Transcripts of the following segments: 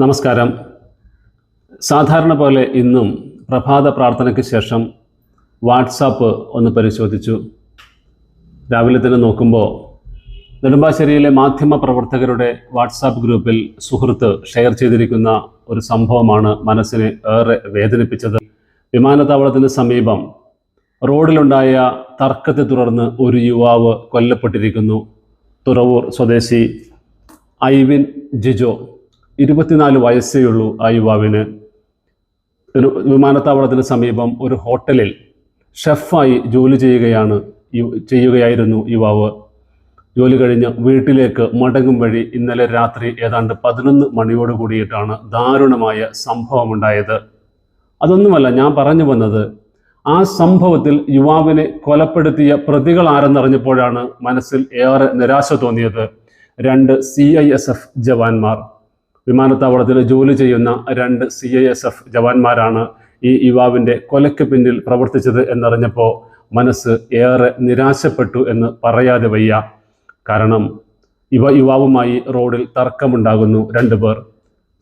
നമസ്കാരം. സാധാരണ പോലെ ഇന്നും പ്രഭാത പ്രാർത്ഥനയ്ക്ക് ശേഷം വാട്സാപ്പ് ഒന്ന് പരിശോധിച്ചു. രാവിലെ തന്നെ നോക്കുമ്പോൾ നെടുമ്പാശ്ശേരിയിലെ മാധ്യമ പ്രവർത്തകരുടെ വാട്സാപ്പ് ഗ്രൂപ്പിൽ സുഹൃത്ത് ഷെയർ ചെയ്തിരിക്കുന്ന ഒരു സംഭവമാണ് മനസ്സിനെ ഏറെ വേദനിപ്പിച്ചത്. വിമാനത്താവളത്തിന് സമീപം റോഡിലുണ്ടായ തർക്കത്തെ തുടർന്ന് ഒരു യുവാവ് കൊല്ലപ്പെട്ടിരിക്കുന്നു. തുറവൂർ സ്വദേശി ഐവിൻ ജിജോ. ഇരുപത്തിനാല് വയസ്സേ ഉള്ളൂ ആ യുവാവിന്. ഒരു വിമാനത്താവളത്തിന് സമീപം ഒരു ഹോട്ടലിൽ ഷെഫായി ജോലി ചെയ്യുകയാണ് ചെയ്യുകയായിരുന്നു യുവാവ്. ജോലി കഴിഞ്ഞ് വീട്ടിലേക്ക് മടങ്ങും വഴി ഇന്നലെ രാത്രി ഏതാണ്ട് പതിനൊന്ന് മണിയോട് കൂടിയിട്ടാണ് ദാരുണമായ സംഭവമുണ്ടായത്. അതൊന്നുമല്ല ഞാൻ പറഞ്ഞു വന്നത് ആ സംഭവത്തിൽ യുവാവിനെ കൊലപ്പെടുത്തിയ പ്രതികൾ ആരെന്നറിഞ്ഞപ്പോഴാണ് മനസ്സിൽ ഏറെ നിരാശ തോന്നിയത്. രണ്ട് സി ഐ എസ് എഫ് ജവാന്മാർ. വിമാനത്താവളത്തിൽ ജോലി ചെയ്യുന്ന രണ്ട് സി ഐ എസ് എഫ് ജവാന്മാരാണ് ഈ യുവാവിന്റെ കൊലയ്ക്ക് പിന്നിൽ പ്രവർത്തിച്ചത് എന്നറിഞ്ഞപ്പോൾ മനസ്സ് ഏറെ നിരാശപ്പെട്ടു എന്ന് പറയാതെ വയ്യ. കാരണം ഇവ യുവാവുമായി റോഡിൽ തർക്കമുണ്ടാകുന്നു രണ്ടുപേർ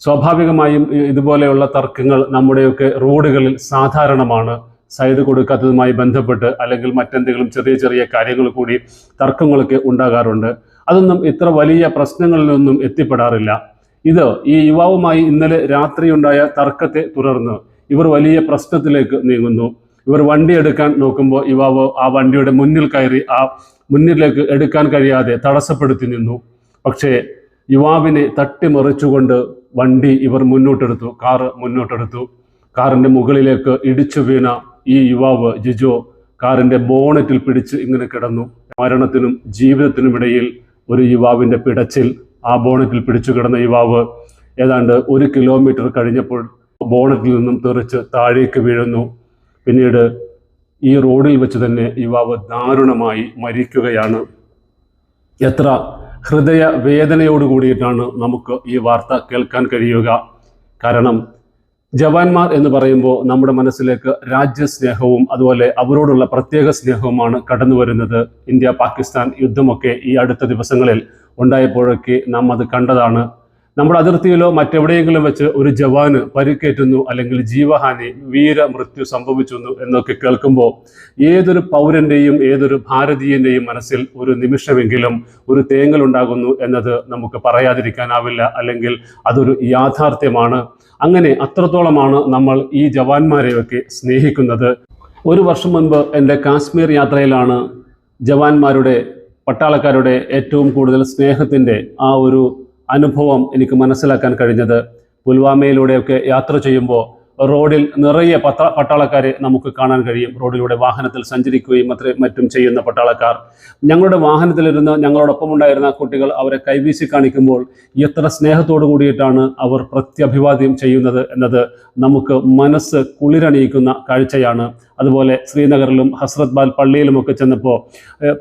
സ്വാഭാവികമായും ഇതുപോലെയുള്ള തർക്കങ്ങൾ നമ്മുടെയൊക്കെ റോഡുകളിൽ സാധാരണമാണ്. സൈഡ് കൊടുക്കാത്തതുമായി ബന്ധപ്പെട്ട് അല്ലെങ്കിൽ മറ്റെന്തെങ്കിലും ചെറിയ ചെറിയ കാര്യങ്ങൾ കൂടി തർക്കങ്ങളൊക്കെ ഉണ്ടാകാറുണ്ട്. അതൊന്നും ഇത്ര വലിയ പ്രശ്നങ്ങളിലൊന്നും എത്തിപ്പെടാറില്ല. ഇത് ഈ യുവാവുമായി ഇന്നലെ രാത്രിയുണ്ടായ തർക്കത്തെ തുടർന്ന് ഇവർ വലിയ പ്രശ്നത്തിലേക്ക് നീങ്ങുന്നു. ഇവർ വണ്ടി എടുക്കാൻ നോക്കുമ്പോൾ യുവാവ് ആ വണ്ടിയുടെ മുന്നിൽ കയറി ആ മുന്നിലേക്ക് എടുക്കാൻ കഴിയാതെ തടസ്സപ്പെടുത്തി നിന്നു. പക്ഷേ യുവാവിനെ തട്ടിമറിച്ചുകൊണ്ട് വണ്ടി ഇവർ മുന്നോട്ടെടുത്തു കാറ് മുന്നോട്ടെടുത്തു. കാറിന്റെ മുകളിലേക്ക് ഇടിച്ചു വീണ ഈ യുവാവ് ജിജോ കാറിന്റെ ബോണറ്റിൽ പിടിച്ച് ഇങ്ങനെ കിടന്നു. മരണത്തിനും ജീവിതത്തിനും ഇടയിൽ ഒരു യുവാവിന്റെ പിടച്ചിൽ ആ ബോണറ്റിൽ പിടിച്ചു കിടന്ന യുവാവ് ഏതാണ്ട് ഒരു കിലോമീറ്റർ കഴിഞ്ഞപ്പോൾ ബോണറ്റിൽ നിന്നും തെറിച്ച് താഴേക്ക് വീഴുന്നു. പിന്നീട് ഈ റോഡിൽ വെച്ച് തന്നെ യുവാവ് ദാരുണമായി മരിക്കുകയാണ്. എത്ര ഹൃദയ വേദനയോട് കൂടിയിട്ടാണ് നമുക്ക് ഈ വാർത്ത കേൾക്കാൻ കഴിയുക. കാരണം ജവാന്മാർ എന്ന് പറയുമ്പോൾ നമ്മുടെ മനസ്സിലേക്ക് രാജ്യസ്നേഹവും അതുപോലെ അവരോടുള്ള പ്രത്യേക സ്നേഹവുമാണ് കടന്നു വരുന്നത് ഇന്ത്യ പാകിസ്ഥാൻ യുദ്ധമൊക്കെ ഈ അടുത്ത ദിവസങ്ങളിൽ ഉണ്ടായപ്പോഴൊക്കെ നാം അത് കണ്ടതാണ്. നമ്മുടെ അതിർത്തിയിലോ മറ്റെവിടെയെങ്കിലും വെച്ച് ഒരു ജവാന് പരിക്കേറ്റുന്നു അല്ലെങ്കിൽ ജീവഹാനി വീരമൃത്യു സംഭവിച്ചു എന്നൊക്കെ കേൾക്കുമ്പോൾ ഏതൊരു പൗരന്റെയും ഏതൊരു ഭാരതീയന്റെയും മനസ്സിൽ ഒരു നിമിഷമെങ്കിലും ഒരു തേങ്ങൽ ഉണ്ടാകുന്നു എന്നത് നമുക്ക് പറയാതിരിക്കാനാവില്ല അല്ലെങ്കിൽ അതൊരു യാഥാർത്ഥ്യമാണ്. അങ്ങനെ അത്രത്തോളമാണ് നമ്മൾ ഈ ജവാന്മാരെയൊക്കെ സ്നേഹിക്കുന്നത്. ഒരു വർഷം മുൻപ് എന്റെ കാശ്മീർ യാത്രയിലാണ് ജവാന്മാരുടെ പട്ടാളക്കാരുടെ ഏറ്റവും കൂടുതൽ സ്നേഹത്തിന്റെ ആ ഒരു അനുഭവം എനിക്ക് മനസ്സിലാക്കാൻ കഴിഞ്ഞത്. പുൽവാമയിലൂടെയൊക്കെ യാത്ര ചെയ്യുമ്പോൾ റോഡിൽ നിറയെ പത്ര പട്ടാളക്കാരെ നമുക്ക് കാണാൻ കഴിയും. റോഡിലൂടെ വാഹനത്തിൽ സഞ്ചരിക്കുകയും മറ്റ് മറ്റും ചെയ്യുന്ന പട്ടാളക്കാർ. ഞങ്ങളുടെ വാഹനത്തിലിരുന്ന് ഞങ്ങളോടൊപ്പം ഉണ്ടായിരുന്ന കുട്ടികൾ അവരെ കൈവീശി കാണിക്കുമ്പോൾ എത്ര സ്നേഹത്തോടു കൂടിയിട്ടാണ് അവർ പ്രത്യഭിവാദ്യം ചെയ്യുന്നത് എന്നത് നമുക്ക് മനസ്സ് കുളിരണിയിക്കുന്ന കാഴ്ചയാണ്. അതുപോലെ ശ്രീനഗറിലും ഹസ്രത്ബാൽ പള്ളിയിലുമൊക്കെ ചെന്നപ്പോൾ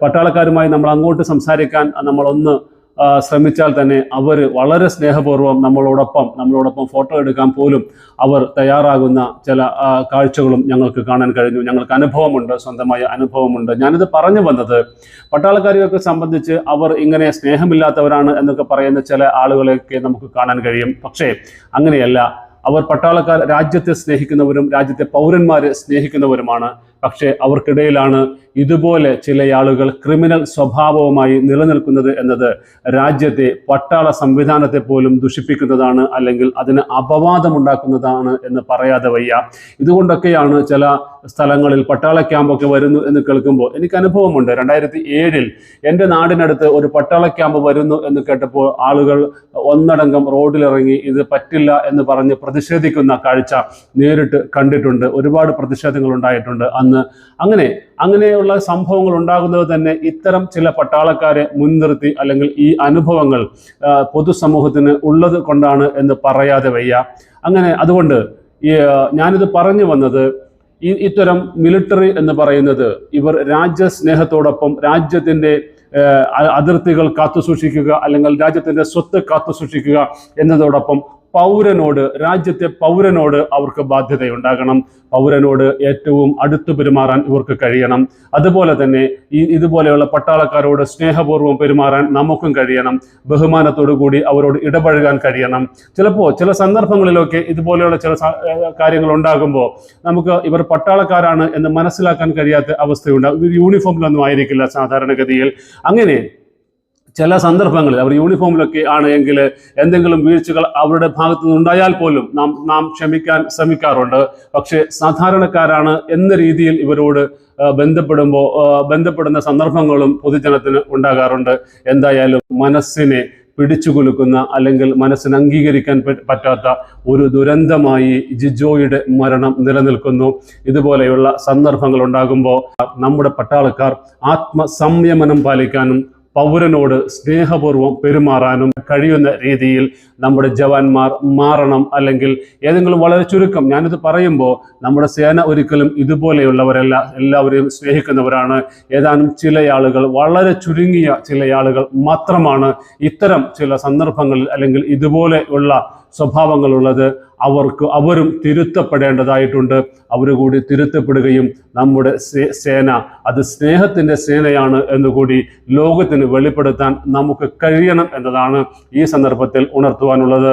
പട്ടാളക്കാരുമായി നമ്മൾ അങ്ങോട്ട് സംസാരിക്കാൻ നമ്മളൊന്ന് ശ്രമിച്ചാൽ തന്നെ അവർ വളരെ സ്നേഹപൂർവം നമ്മളോടൊപ്പം നമ്മളോടൊപ്പം ഫോട്ടോ എടുക്കാൻ പോലും അവർ തയ്യാറാകുന്ന ചില കാഴ്ചകളും ഞങ്ങൾക്ക് കാണാൻ കഴിഞ്ഞു. ഞങ്ങൾക്ക് അനുഭവമുണ്ട് സ്വന്തമായ അനുഭവമുണ്ട്. ഞാനിത് പറഞ്ഞു വന്നത് പട്ടാളക്കാരെയൊക്കെ സംബന്ധിച്ച് അവർ ഇങ്ങനെ സ്നേഹമില്ലാത്തവരാണ് എന്നൊക്കെ പറയുന്ന ചില ആളുകളെയൊക്കെ നമുക്ക് കാണാൻ കഴിയും. പക്ഷേ അങ്ങനെയല്ല. അവർ പട്ടാളക്കാർ രാജ്യത്തെ സ്നേഹിക്കുന്നവരും രാജ്യത്തെ പൗരന്മാരെ സ്നേഹിക്കുന്നവരുമാണ്. പക്ഷേ അവർക്കിടയിലാണ് ഇതുപോലെ ചില ആളുകൾ ക്രിമിനൽ സ്വഭാവവുമായി നിലനിൽക്കുന്നത് എന്നത് രാജ്യത്തെ പട്ടാള സംവിധാനത്തെ പോലും ദുഷിപ്പിക്കുന്നതാണ് അല്ലെങ്കിൽ അതിന് അപവാദമുണ്ടാക്കുന്നതാണ് എന്ന് പറയാതെ വയ്യ. ഇതുകൊണ്ടൊക്കെയാണ് ചില സ്ഥലങ്ങളിൽ പട്ടാള ക്യാമ്പൊക്കെ വരുന്നു എന്ന് കേൾക്കുമ്പോൾ എനിക്ക് അനുഭവമുണ്ട്. രണ്ടായിരത്തി ഏഴിൽ എന്റെ നാടിനടുത്ത് ഒരു പട്ടാള ക്യാമ്പ് വരുന്നു എന്ന് കേട്ടപ്പോൾ ആളുകൾ ഒന്നടങ്കം റോഡിലിറങ്ങി ഇത് പറ്റില്ല എന്ന് പറഞ്ഞ് പ്രതിഷേധിക്കുന്ന കാഴ്ച നേരിട്ട് കണ്ടിട്ടുണ്ട്. ഒരുപാട് പ്രതിഷേധങ്ങൾ ഉണ്ടായിട്ടുണ്ട് അന്ന്. അങ്ങനെ അങ്ങനെയുള്ള സംഭവങ്ങൾ ഉണ്ടാകുന്നത് തന്നെ ഇത്തരം ചില പട്ടാളക്കാരെ മുൻനിർത്തി അല്ലെങ്കിൽ ഈ അനുഭവങ്ങൾ പൊതുസമൂഹത്തിന് ഉള്ളത് കൊണ്ടാണ് എന്ന് പറയാതെ വയ്യ. അങ്ങനെ അതുകൊണ്ട് ഞാനിത് പറഞ്ഞു വന്നത് ഈ ഇത്തരം മിലിറ്ററി എന്ന് പറയുന്നത് ഇവർ രാജ്യസ്നേഹത്തോടൊപ്പം രാജ്യത്തിന്റെ അതിർത്തികൾ കാത്തുസൂക്ഷിക്കുക അല്ലെങ്കിൽ രാജ്യത്തിന്റെ സ്വത്ത് കാത്തുസൂക്ഷിക്കുക എന്നതോടൊപ്പം പൗരനോട് രാജ്യത്തെ പൗരനോട് അവർക്ക് ബാധ്യതയുണ്ടാകണം. പൗരനോട് ഏറ്റവും അടുത്തു പെരുമാറാൻ ഇവർക്ക് കഴിയണം. അതുപോലെ തന്നെ ഈ ഇതുപോലെയുള്ള പട്ടാളക്കാരോട് സ്നേഹപൂർവം പെരുമാറാൻ നമുക്കും കഴിയണം. ബഹുമാനത്തോടു കൂടി അവരോട് ഇടപഴകാൻ കഴിയണം. ചിലപ്പോൾ ചില സന്ദർഭങ്ങളിലൊക്കെ ഇതുപോലെയുള്ള ചില കാര്യങ്ങൾ ഉണ്ടാകുമ്പോൾ നമുക്ക് ഇവർ പട്ടാളക്കാരാണ് എന്ന് മനസ്സിലാക്കാൻ കഴിയാത്ത അവസ്ഥയുണ്ടാകും. യൂണിഫോമിലൊന്നും ആയിരിക്കില്ല സാധാരണഗതിയിൽ. അങ്ങനെ ചില സന്ദർഭങ്ങളിൽ അവർ യൂണിഫോമിലൊക്കെ ആണ് എങ്കിൽ എന്തെങ്കിലും വീഴ്ചകൾ അവരുടെ ഭാഗത്തു നിന്നുണ്ടായാൽ പോലും നാം നാം ക്ഷമിക്കാൻ ശ്രമിക്കാറുണ്ട്. പക്ഷേ സാധാരണക്കാരാണ് എന്ന രീതിയിൽ ഇവരോട് ബന്ധപ്പെടുമ്പോൾ ബന്ധപ്പെടുന്ന സന്ദർഭങ്ങളും പൊതുജനത്തിന് ഉണ്ടാകാറുണ്ട്. എന്തായാലും മനസ്സിനെ പിടിച്ചുകുലുക്കുന്ന അല്ലെങ്കിൽ മനസ്സിന് അംഗീകരിക്കാൻ പറ്റാത്ത ഒരു ദുരന്തമായി ജിജോയുടെ മരണം നിലനിൽക്കുന്നു. ഇതുപോലെയുള്ള സന്ദർഭങ്ങൾ ഉണ്ടാകുമ്പോൾ നമ്മുടെ പട്ടാളക്കാർ ആത്മസംയമനം പാലിക്കാനും പൗരനോട് സ്നേഹപൂർവം പെരുമാറാനും കഴിയുന്ന രീതിയിൽ നമ്മുടെ ജവാന്മാർ മാറണം അല്ലെങ്കിൽ ഏതെങ്കിലും വളരെ ചുരുക്കം ഞാനിത് പറയുമ്പോൾ നമ്മുടെ സേന ഒരിക്കലും ഇതുപോലെയുള്ളവരല്ല എല്ലാവരെയും സ്നേഹിക്കുന്നവരാണ്. ഏതാനും ചില ആളുകൾ വളരെ ചുരുങ്ങിയ ചില ആളുകൾ മാത്രമാണ് ഇത്തരം ചില സന്ദർഭങ്ങളിൽ അല്ലെങ്കിൽ ഇതുപോലെയുള്ള സ്വഭാവങ്ങളുള്ളത് അവർക്ക് അവരും തിരുത്തപ്പെടേണ്ടതായിട്ടുണ്ട്. അവർ കൂടി തിരുത്തപ്പെടുകയും നമ്മുടെ സേന അത് സ്നേഹത്തിന്റെ സേനയാണ് എന്നുകൂടി ലോകത്തിന് വെളിപ്പെടുത്താൻ നമുക്ക് കഴിയണം എന്നതാണ് ഈ സന്ദർഭത്തിൽ ഉണർത്തുവാനുള്ളത്.